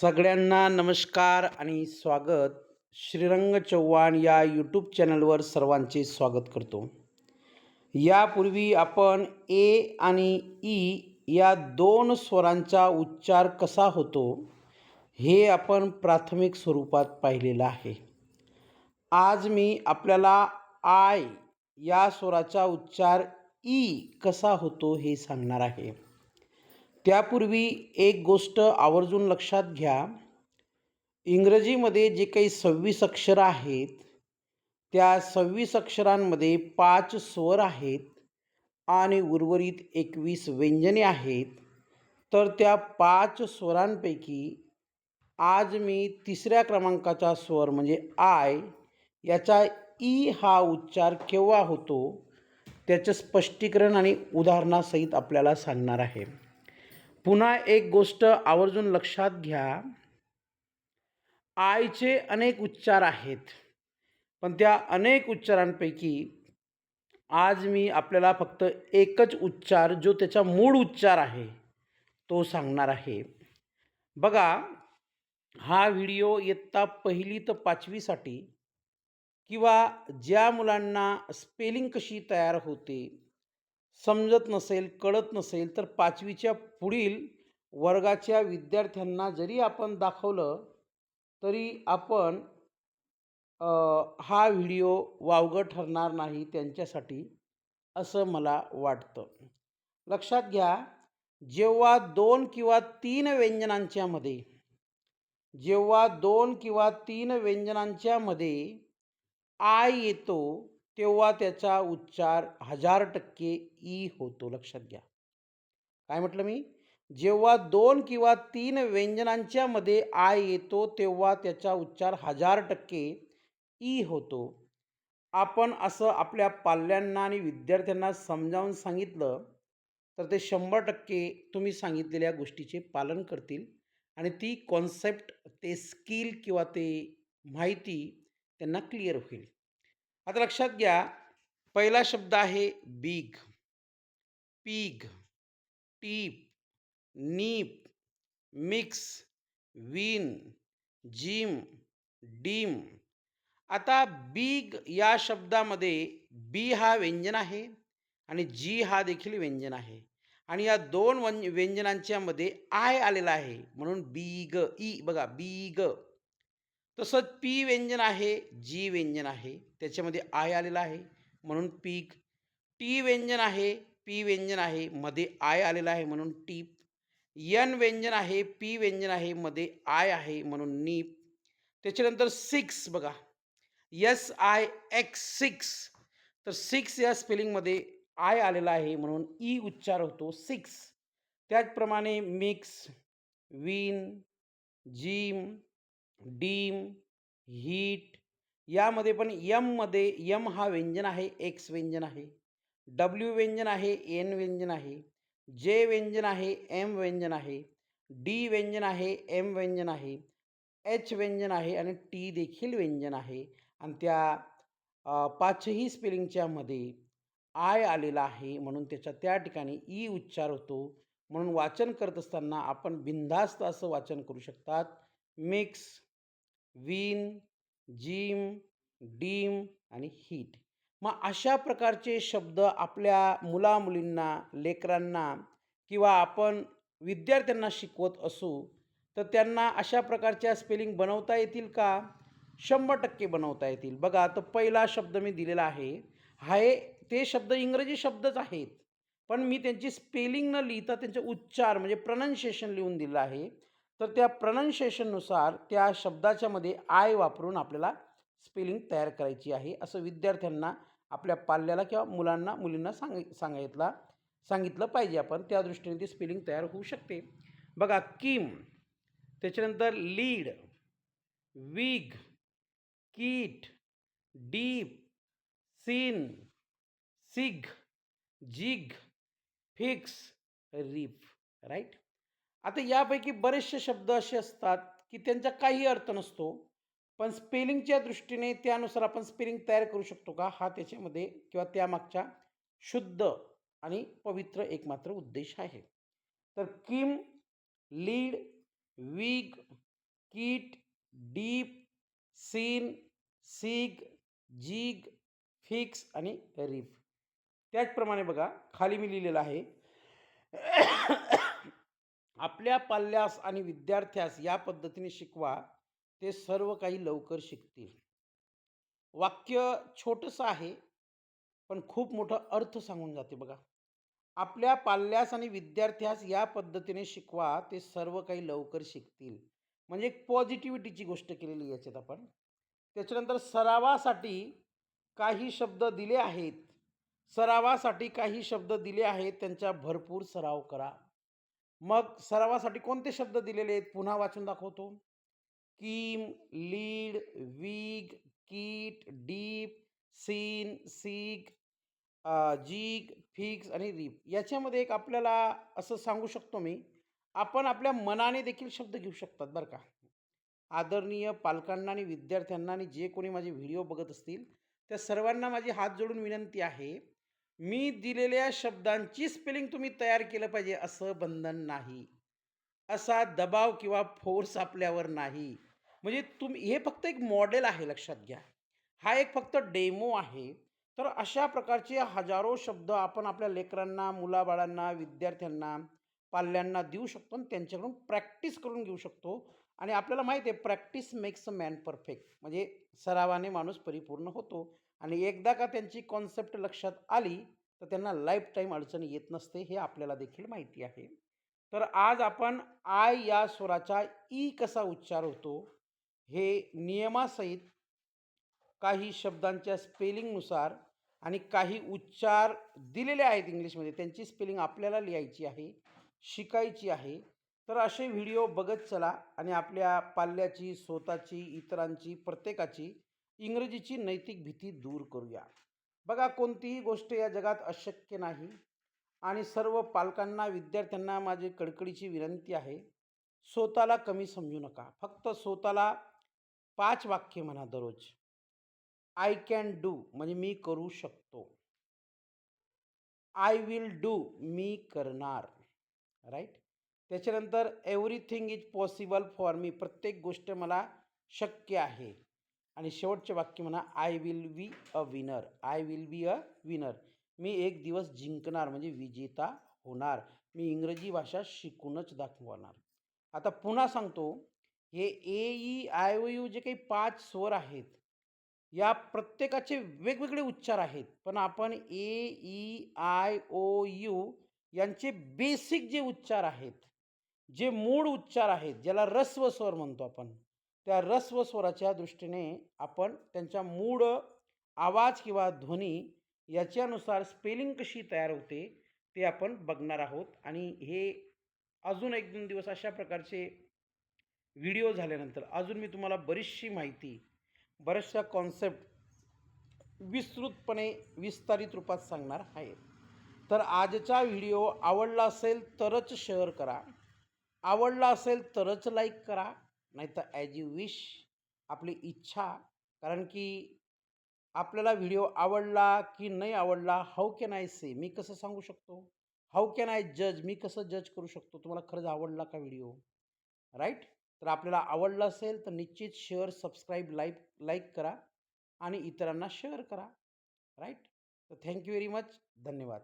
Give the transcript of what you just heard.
सगळ्यांना नमस्कार आणि स्वागत. श्रीरंग चव्हाण या यूट्यूब चॅनलवर सर्वांचे स्वागत करतो. यापूर्वी आपण ए आणि ई या दोन स्वरांचा उच्चार कसा होतो हे आपण प्राथमिक स्वरूपात पाहिलेलं आहे. आज मी आपल्याला आय या स्वराचा उच्चार ई कसा होतो हे सांगणार आहे. त्यापूर्वी एक गोष्ट आवर्जून लक्षात घ्या. इंग्रजीमध्ये जे काही सव्वीस अक्षरं आहेत त्या सव्वीस अक्षरांमध्ये पाच स्वर आहेत आणि उर्वरित एकवीस व्यंजने आहेत. तर त्या पाच स्वरांपैकी आज मी तिसऱ्या क्रमांकाचा स्वर म्हणजे आय याचा ई हा उच्चार केव्हा होतो त्याचं स्पष्टीकरण आणि उदाहरणासहित आपल्याला सांगणार आहे. पुन्हा एक गोष्ट आवर्जून लक्षात घ्या. आयचे अनेक उच्चार आहेत. पण त्या अनेक उच्चारांपैकी आज मी आपल्याला फक्त एकच उच्चार जो त्याचा मूळ उच्चार आहे तो सांगणार आहे. बघा हा व्हिडिओ इयत्ता पहिली तर पाचवीसाठी किंवा ज्या मुलांना स्पेलिंग कशी तयार होते समजत नसेल कळत नसेल तर पाचवीच्या पुढील वर्गाच्या विद्यार्थ्यांना जरी आपण दाखवलं तरी आपण हा व्हिडिओ वावगं ठरणार नाही त्यांच्यासाठी असं मला वाटतं. लक्षात घ्या जेव्हा दोन किंवा तीन व्यंजनांच्या मध्ये जेव्हा दोन किंवा तीन व्यंजनांच्या मध्ये आय येतो तेव्हा त्याचा उच्चार हजार टक्के ई होतो लक्षात घ्या. काय म्हटलं मी? जेव्हा दोन किंवा तीन व्यंजनांच्या मध्ये आय येतो तेव्हा त्याचा उच्चार हजार टक्के ई होतो. आपण असं आपल्या पाल्यांना आणि विद्यार्थ्यांना समजावून सांगितलं तर ते शंभर टक्के तुम्ही सांगितलेल्या गोष्टीचे पालन करतील आणि ती कॉन्सेप्ट ते स्किल किंवा ते माहिती त्यांना क्लिअर होईल. आता लक्षात घ्या पहिला शब्द आहे big. Pig tip nip mix win Jim dim. आता बीग या शब्दामध्ये बी हा व्यंजन आहे आणि जी हा देखील व्यंजन आहे. आणि या दोन वन व्यंजनांच्या मध्ये आय आलेला आहे म्हणून बीग ई. बघा बीग. तसंच पी व्यंजन आहे जी व्यंजन आहे त्याच्यामध्ये आय आलेला आहे. म्हणून पीक टी व्यंजन आहे पी व्यंजन आहे मध्ये आय आलेला आहे म्हणून टीप यन व्यंजन आहे पी व्यंजन आहे मध्ये आय आहे म्हणून नीप त्याच्यानंतर सिक्स बघा. S I X six. तर सिक्स या स्पेलिंगमध्ये आय आलेला आहे म्हणून ई उच्चार होतो सिक्स. त्याचप्रमाणे mix win gym dim hit यामध्ये पण यममध्ये यम हा व्यंजन आहे एक्स व्यंजन आहे डब्ल्यू व्यंजन आहे एन व्यंजन आहे जे व्यंजन आहे एम व्यंजन आहे डी व्यंजन आहे एम व्यंजन आहे एच व्यंजन आहे आणि टी देखील व्यंजन आहे. आणि त्या पाचही स्पेलिंगच्यामध्ये आय आलेला आहे म्हणून त्याच्या त्या ठिकाणी ई उच्चार होतो. म्हणून वाचन करत असताना आपण बिनधास्त असं वाचन करू शकतात. मिक्स विन जिम डीम आणि हीट. मग अशा प्रकारचे शब्द आपल्या मुलामुलींना लेकरांना किंवा आपण विद्यार्थ्यांना शिकवत असू तर त्यांना अशा प्रकारच्या स्पेलिंग बनवता येतील का? शंभर टक्के बनवता येतील. बघा तर पहिला शब्द मी दिलेला आहे. हाय ते शब्द इंग्रजी शब्दच आहेत. पण मी त्यांची स्पेलिंग न लिहिता त्यांचे उच्चार म्हणजे प्रनन्शिएशन लिहून दिलं आहे. तर त्या प्रनन्शिएशननुसार त्या शब्दाच्या मध्ये आय वापरून आपल्याला स्पेलिंग तयार करायची आहे. असं विद्यार्थ्यांना आपल्या पाल्याला किंवा मुलांना मुलींना सांग सांगितला सांगितलं पाहिजे आपण. त्या दृष्टीने ती स्पेलिंग तयार होऊ शकते. बघा किम त्याच्यानंतर lid wig kit dip sin sig jig fix riff right? आता यापैकी बरेचसे शब्द असे असतात की त्यांचा काही अर्थ नसतो पण स्पेलिंगच्या दृष्टीने त्यानुसार आपण स्पेलिंग तयार करू शकतो का? हा त्याच्यामध्ये किंवा त्यामागच्या शुद्ध आणि पवित्र एकमात्र उद्देश आहे. तर Kim lid wig kit dip sin sig jig fix आणि रिफ. त्याचप्रमाणे बघा खाली मी लिहिलेलं आहे. आपल्या पाल्यास आणि विद्यार्थ्यास या पद्धतीने शिकवा ते सर्व काही लवकर शिकतील. वाक्य छोटंसं आहे पण खूप मोठा अर्थ सांगून जाते बघा. आपल्या पाल्यास आणि विद्यार्थ्यास या पद्धतीने शिकवा ते सर्व काही लवकर शिकतील. म्हणजे एक पॉझिटिव्हिटीची गोष्ट केलेली याच्यात आपण. त्याच्यानंतर सरावासाठी काही शब्द दिले आहेत. सरावासाठी काही शब्द दिले आहेत. त्यांचा भरपूर सराव करा. मग सरावासाठी कोणते शब्द दिलेले आहेत? पुन्हा वाचून दाखवतो. Kim lid wig kit dip sin sig jig fix आणि रीप. याच्यामध्ये एक आपल्याला असं सांगू शकतो मी आपण आपल्या मनाने देखील शब्द घेऊ शकतात बरं का. आदरणीय पालकांना आणि विद्यार्थ्यांना आणि जे कोणी माझे व्हिडिओ बघत असतील त्या सर्वांना माझी हात जोडून विनंती आहे मी दिलेल्या शब्दांची स्पेलिंग तुम्ही तयार केलं पाहिजे असं बंधन नाही. असा दबाव किंवा फोर्स आपल्यावर नाही. म्हणजे तुम्ही हे फक्त एक मॉडेल आहे लक्षात घ्या. हा एक फक्त डेमो आहे. तर अशा प्रकारचे हजारो शब्द आपण आपल्या लेकरांना मुलाबाळांना विद्यार्थ्यांना पाल्यांना देऊ शकतो आणि त्यांच्याकडून प्रॅक्टिस करून घेऊ शकतो. आणि आपल्याला माहिती आहे practice makes a man perfect म्हणजे सरावाने माणूस परिपूर्ण होतो. आणि एकदा का त्यांची कॉन्सेप्ट लक्षात आली तर त्यांना लाईफ टाईम अडचण येत नसते हे आपल्याला देखील माहिती आहे. तर आज आपण आय या स्वराचा ई कसा उच्चार होतो हे नियमासहित काही शब्दांच्या स्पेलिंगनुसार आणि काही उच्चार दिलेले आहेत इंग्लिशमध्ये त्यांची स्पेलिंग आपल्याला लिहायची आहे शिकायची आहे. तर असे व्हिडिओ बघत चला आणि आपल्या पाल्याची स्वतःची इतरांची प्रत्येकाची इंग्रजीची नैतिक भीती दूर करूया. बघा कोणतीही गोष्ट या जगात अशक्य नाही. आणि सर्व पालकांना विद्यार्थ्यांना माझी कडकडीची विनंती आहे स्वतःला कमी समजू नका. फक्त स्वतःला पाच वाक्य म्हणा दररोज. आय कॅन डू म्हणजे मी करू शकतो. आय विल डू मी करणार. राईट त्याच्यानंतर everything is possible for me प्रत्येक गोष्ट मला शक्य आहे. आणि शेवटचे वाक्य म्हणा I will be a winner I will be a winner मी एक दिवस जिंकणार म्हणजे विजेता होणार. मी इंग्रजी भाषा शिकूनच दाखवणार. आता पुन्हा सांगतो हे A E I O U जे काही पाच स्वर आहेत या प्रत्येकाचे वेगवेगळे उच्चार आहेत पण आपण A E I O U यांचे बेसिक जे उच्चार आहेत जे मूळ उच्चार आहेत ज्याला रस्व स्वर म्हणतो आपण त्या रस्व स्वराच्या दृष्टीने आपण त्यांच्या मूळ आवाज किंवा ध्वनी याच्यानुसार स्पेलिंग कशी तयार होते ते आपण बघणार आहोत. आणि हे अजून एक दोन दिवस अशा प्रकारचे व्हिडिओ झाल्यानंतर अजून मी तुम्हाला बरीचशी माहिती बऱ्याचशा कॉन्सेप्ट विस्तृतपणे विस्तारित रूपात सांगणार आहे. तर आजचा व्हिडिओ आवडला असेल तरच शेअर करा. आवडला असेल तरच लाईक करा. नाहीतर ॲज यू विश आपली इच्छा. कारण की आपल्याला व्हिडिओ आवडला की नाही आवडला हाऊ कॅन आय से मी कसं सांगू शकतो? हाऊ कॅन आय जज मी कसं जज करू शकतो? तुम्हाला खरंच आवडला का व्हिडिओ राईट तर आपल्याला आवडला असेल तर निश्चित शेअर सबस्क्राईब लाईक लाईक करा आणि इतरांना शेअर करा. राईट तर थँक्यू व्हेरी मच धन्यवाद.